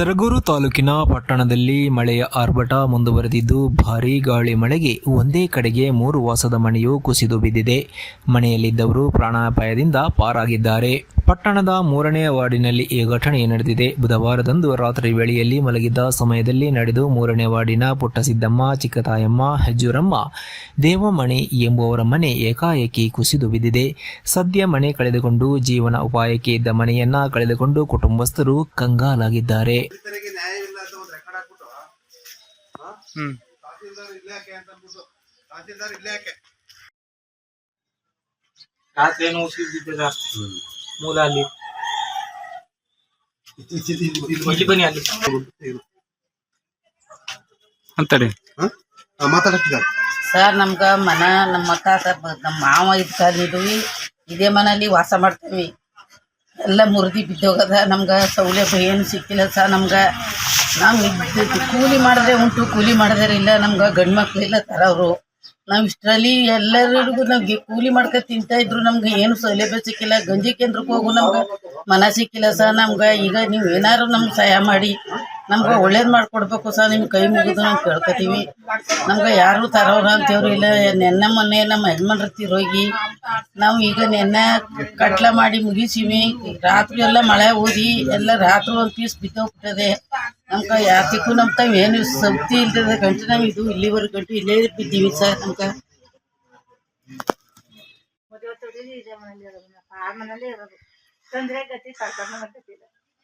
ಸರಗೂರು ತಾಲೂಕಿನ ಪಟ್ಟಣದಲ್ಲಿ ಮಳೆಯ ಆರ್ಭಟ ಮುಂದುವರೆದಿದ್ದು, ಭಾರೀ ಗಾಳಿ ಮಳೆಗೆ ಒಂದೇ ಕಡೆಗೆ ಮೂರು ವಾಸದ ಮನೆಯು ಕುಸಿದು ಬಿದ್ದಿದೆ. ಮನೆಯಲ್ಲಿದ್ದವರು ಪ್ರಾಣಾಪಾಯದಿಂದ ಪಾರಾಗಿದ್ದಾರೆ. ಪಟ್ಟಣದ ಮೂರನೇ ವಾರ್ಡಿನಲ್ಲಿ ಈ ಘಟನೆ ನಡೆದಿದೆ. ಬುಧವಾರದಂದು ರಾತ್ರಿ ವೇಳೆಯಲ್ಲಿ ಮಲಗಿದ್ದ ಸಮಯದಲ್ಲಿ ನಡೆದು ಮೂರನೇ ವಾರ್ಡಿನ ಪುಟ್ಟಸಿದ್ದಮ್ಮ, ಚಿಕ್ಕತಾಯಮ್ಮ, ಹೆಜ್ಜೂರಮ್ಮ, ದೇವಮಣಿ ಎಂಬುವವರ ಮನೆ ಏಕಾಏಕಿ ಕುಸಿದು ಬಿದ್ದಿದೆ. ಸದ್ಯ ಮನೆ ಕಳೆದುಕೊಂಡು ಜೀವನ ಉಪಾಯಕ್ಕೆ ಇದ್ದ ಮನೆಯನ್ನ ಕಳೆದುಕೊಂಡು ಕುಟುಂಬಸ್ಥರು ಕಂಗಾಲಾಗಿದ್ದಾರೆ. ರೈತರಿಗೆ ನ್ಯಾಯವಿಲ್ಲ ಅಂತ ಒಂದು ರೆಕಾರ್ಡ್ ಹಾಕ್ಬಿಟ್ಟು ಆ? ಹ್ಮ್. ತಹಸೀಲ್ದಾರ್ ಇಲಾಖೆ ಅಂತ ಅಂದ್ಬಿಟ್ಟು ತಹಸೀಲ್ದಾರ್ ಇಲಾಖೆ ರಾತ್ರಿ ಏನು ಉಸಿರಿದ್ದಿದ್ದದ ಮೂಲ ಅಲ್ಲಿ. ಇಲ್ಲಿ ಬನ್ನಿ ಅಲ್ಲಿ. ಅಂತಾರೆ. ಮಾತಾಡ್ತಿದ್ದಾರೆ. ಸರ್ ನಮ್ಗ ಮನ ನಮ್ಮ ಅಕ್ಕ ಸರ್ ನಮ್ಮ ಮಾವ ಇದ್ ಕಾಲಿದ್ವಿ ಇದೇ ಮನೆಯಲ್ಲಿ ವಾಸ ಮಾಡ್ತೀವಿ. ಎಲ್ಲ ಮುರಿದು ಬಿದ್ದೋಗದ. ನಮ್ಗೆ ಸೌಲಭ್ಯ ಏನು ಸಿಕ್ಕಿಲ್ಲ ಸರ್ ನಮ್ಗೆ ನಾವು ಇದ್ದು ಕೂಲಿ ಮಾಡಿದ್ರೆ ಉಂಟು, ಕೂಲಿ ಮಾಡಿದ್ರೆ ಇಲ್ಲ. ನಮ್ಗೆ ಗಂಡು ಮಕ್ಳು ಇಲ್ಲ ತರೋರು ಅವರು. ನಾವು ಇಷ್ಟರಲ್ಲಿ ಎಲ್ಲರಿಗೂ ನಮಗೆ ಕೂಲಿ ಮಾಡ್ಕೊ ತಿಂತಾ ಇದ್ರು ನಮ್ಗೆ ಏನು ಸೌಲಭ್ಯ ಸಿಕ್ಕಿಲ್ಲ. ಗಂಜಿ ಕೇಂದ್ರಕ್ಕೆ ಹೋಗು ನಮ್ಗೆ ಮನ ಸಿಕ್ಕಿಲ್ಲ ಸರ್ ನಮ್ಗೆ ಈಗ ನೀವು ಏನಾದ್ರು ನಮ್ಗೆ ಸಹಾಯ ಮಾಡಿ. ನಮ್ಗೆ ಒಳ್ಳೇದು ಮಾಡ್ಕೊಡ್ಬೇಕು ಸರ್ ನಿಮ್ಮ ಕೈ ಮುಗಿದು ನಾವು ಕೇಳ್ಕೊತೀವಿ. ನಮ್ಗೆ ಯಾರು ತರೋರ ಅಂತೇವ್ರು ಇಲ್ಲ ನೆನ್ನೆ ಮೊನ್ನೆ ನಮ್ಮ ಯಜಮಾನ್ರ ರೋಗಿ ನಾವು ಈಗ ನೆನ್ನೆ ಕಟ್ಲ ಮಾಡಿ ಮುಗಿಸಿವಿ. ರಾತ್ರಿ ಎಲ್ಲ ಮಳೆ ಓದಿ ಎಲ್ಲ ರಾತ್ರಿ ಒಂದ್ ಪೀಸ್ ಬಿದ್ದೋಗ್ಬಿಟ್ಟದೆ ನಮ್ಗೆ ಯಾತಿಗೂ ನಮ್ ತಾವ್ ಏನು ಸಕ್ತಿ ಇಲ್ದಿದೆ ಗಂಟೆ ನಾವು ಇದು ಇಲ್ಲಿವರೆ ಗಂಟೆ ಇಲ್ಲೇ ಬಿದ್ದೀವಿ ಸರ್ ನಮ್ಗೆ. ಆ ಮನೇಲಿ ಇರೋದು. ತೊಂದ್ರೆ ಗತಿ ಕರ್ಕೊಂಡು ಗತಿಲ್ಲ